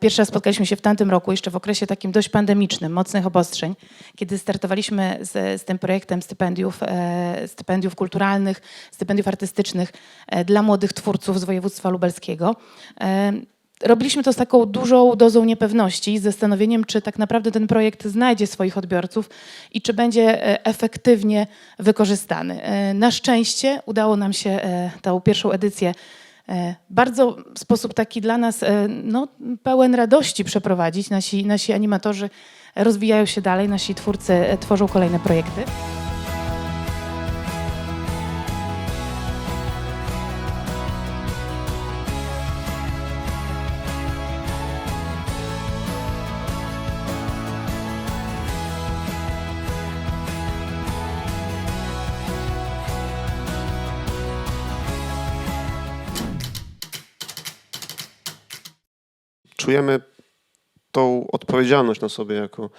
Pierwszy raz spotkaliśmy się w tamtym roku, jeszcze w okresie takim dość pandemicznym, mocnych obostrzeń, kiedy startowaliśmy z, z tym projektem stypendiów, e, stypendiów kulturalnych, stypendiów artystycznych e, dla młodych twórców z województwa lubelskiego. E, Robiliśmy to z taką dużą dozą niepewności, z zastanowieniem, czy tak naprawdę ten projekt znajdzie swoich odbiorców i czy będzie e, efektywnie wykorzystany. E, Na szczęście udało nam się e, tą pierwszą edycję bardzo w sposób taki dla nas e, no, pełen radości przeprowadzić. Nasi, nasi animatorzy rozwijają się dalej, nasi twórcy e, tworzą kolejne projekty. Czujemy tą odpowiedzialność na sobie jako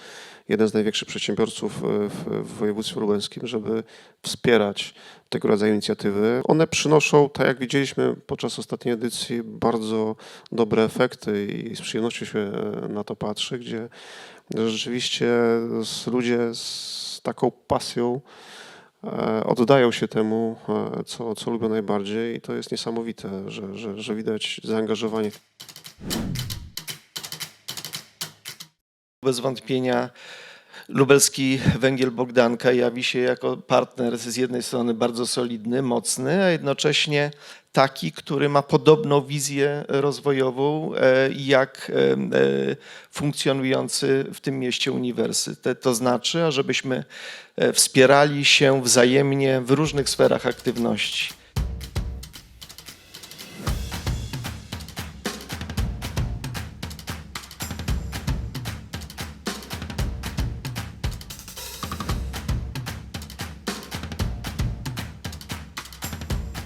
jeden z największych przedsiębiorców e, w, województwie lubelskim, żeby wspierać tego rodzaju inicjatywy. One przynoszą, tak jak widzieliśmy podczas ostatniej edycji, bardzo dobre efekty i z przyjemnością się e, na to patrzy, gdzie rzeczywiście ludzie z taką pasją e, oddają się temu, co, co lubią najbardziej i to jest niesamowite, że, że, że widać zaangażowanie Bez wątpienia lubelski węgiel Bogdanka jawi się jako partner z jednej strony bardzo solidny, mocny, a jednocześnie taki, który ma podobną wizję rozwojową e, jak e, e, funkcjonujący w tym mieście uniwersytet. To znaczy, ażebyśmy wspierali się wzajemnie w różnych sferach aktywności.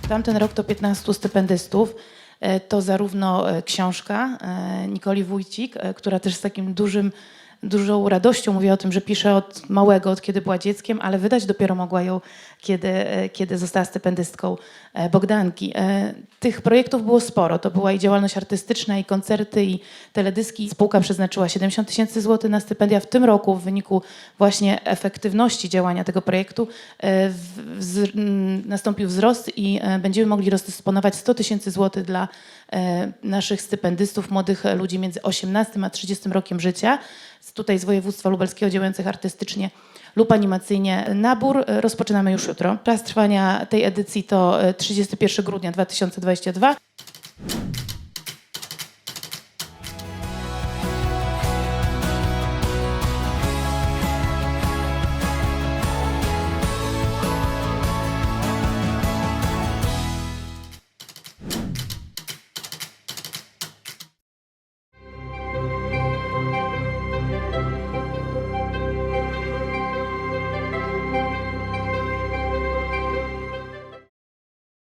Tamten rok to 15 stypendystów. E, To zarówno e, książka e, Nikoli Wójcik, która też z takim dużym, dużą radością mówi o tym, że pisze od małego, od kiedy była dzieckiem, ale wydać dopiero mogła ją, kiedy, e, kiedy została stypendystką e, Bogdanki. E, Tych projektów było sporo. To była i działalność artystyczna, i koncerty, i teledyski. Spółka przeznaczyła 70 tysięcy złotych na stypendia. W tym roku w wyniku właśnie efektywności działania tego projektu e, w- wz- m, nastąpił wzrost i będziemy mogli rozdysponować 100 tysięcy złotych dla naszych stypendystów, młodych ludzi między 18 a 30 rokiem życia, tutaj z województwa lubelskiego działających artystycznie lub animacyjnie. Nabór e, rozpoczynamy już jutro. Czas trwania tej edycji to e, 31 grudnia 2022.